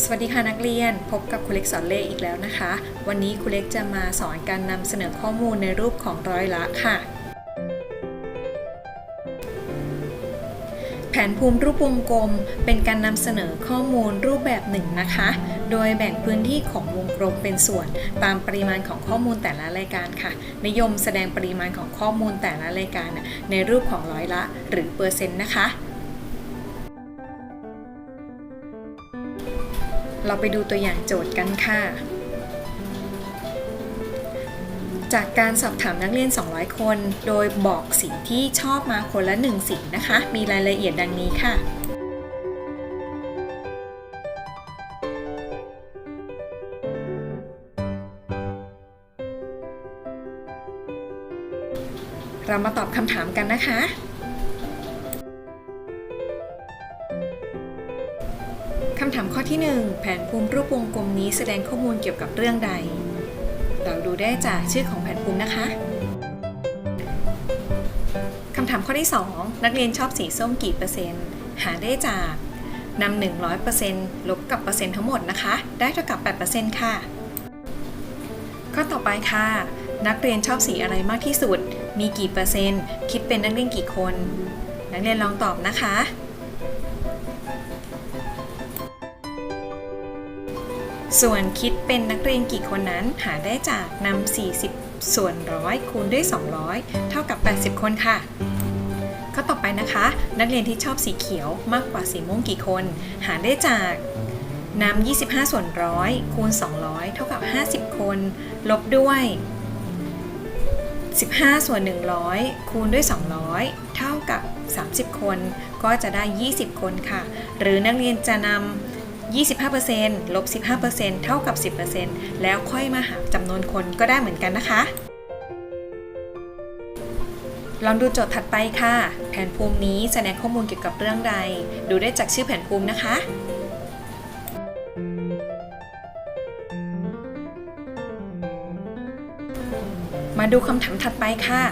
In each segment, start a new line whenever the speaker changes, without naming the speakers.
สวัสดีค่ะนักเรียนพบกับครูเล็กสอนเลขอีกแล้วนะคะ วันนี้ครูเล็กจะมาสอนการนำเสนอข้อมูลในรูปของร้อยละค่ะ แผนภูมิรูปวงกลมเป็นการนำเสนอข้อมูลรูปแบบหนึ่งนะคะ โดยแบ่งพื้นที่ของวงกลมเป็นส่วน ตามปริมาณของข้อมูลแต่ละรายการค่ะ นิยมแสดงปริมาณของข้อมูลแต่ละรายการ ในรูปของร้อยละ หรือเปอร์เซ็นต์นะคะ เราไปดูตัวอย่างโจทย์กันค่ะ จากการสอบถามนักเรียน 200 คน โดยบอกสีที่ชอบมาคนละ 1สีนะคะ มีรายละเอียดดังนี้ค่ะเรามาตอบคำถามกันนะคะ คำถามข้อที่ 1 แผนภูมิรูปวงกลมนี้แสดงข้อมูลเกี่ยวกับเรื่องใด เราดูได้จากชื่อของแผนภูมินะคะคำถามข้อที่ 2 นักเรียนชอบสีส้มกี่เปอร์เซ็นต์ หาได้จากนำ100%ลบกับเปอร์เซ็นต์ทั้งหมดนะคะ ได้เท่ากับ 8%ค่ะ ข้อต่อไปค่ะ นักเรียนชอบสีอะไรมากที่สุด มีกี่เปอร์เซ็นต์ คิดเป็นนักเรียนกี่คน นักเรียนลองตอบนะคะ ส่วนคิดเป็นนักเรียนกี่คนนั้นหาได้จากนำ40 ส่วนร้อยคูณด้วย 200 เท่ากับ 80 คนค่ะข้อต่อไปนะคะ นักเรียนที่ชอบสีเขียวมากกว่าสีม่วงกี่คน หาได้จากนำ25 ส่วนร้อยคูณ 200 เท่ากับ 50 คน ลบด้วย 15 ส่วน 100 คูณด้วย 200 เท่ากับ 30 คน ก็จะได้ 20 คนค่ะ หรือนักเรียนจะนำ 25%ลบ 15%เท่ากับ 10%แล้วค่อยมาหาจำนวนคนก็ได้เหมือนกันนะคะ ลองดูโจทย์ถัดไปค่ะ แผนภูมินี้แสดงข้อมูลเกี่ยวกับเรื่องใด ดูได้จากชื่อแผนภูมินะคะมาดูคำถามถัดไปค่ะ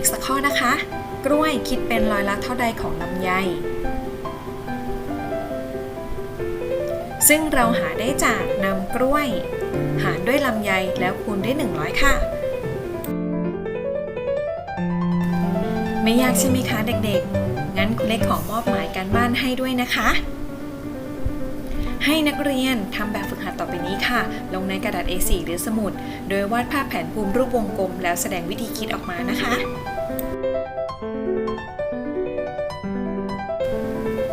อีกสักข้อนะคะ กล้วยคิดเป็นร้อยละเท่าใดของลำไย ซึ่งเราหาได้จากนำกล้วย หารด้วยลำไยแล้วคูณด้วย 100 ค่ะ ไม่ยากใช่ไหมคะเด็กๆ งั้นคุณเล็กขอมอบหมายการบ้านให้ด้วยนะคะให้นักเรียนทำแบบฝึกหัดต่อไปนี้ค่ะ ลงในกระดาษ A4 หรือสมุด โดยวาดภาพแผนภูมิรูปวงกลม แล้วแสดงวิธีคิดออกมานะคะ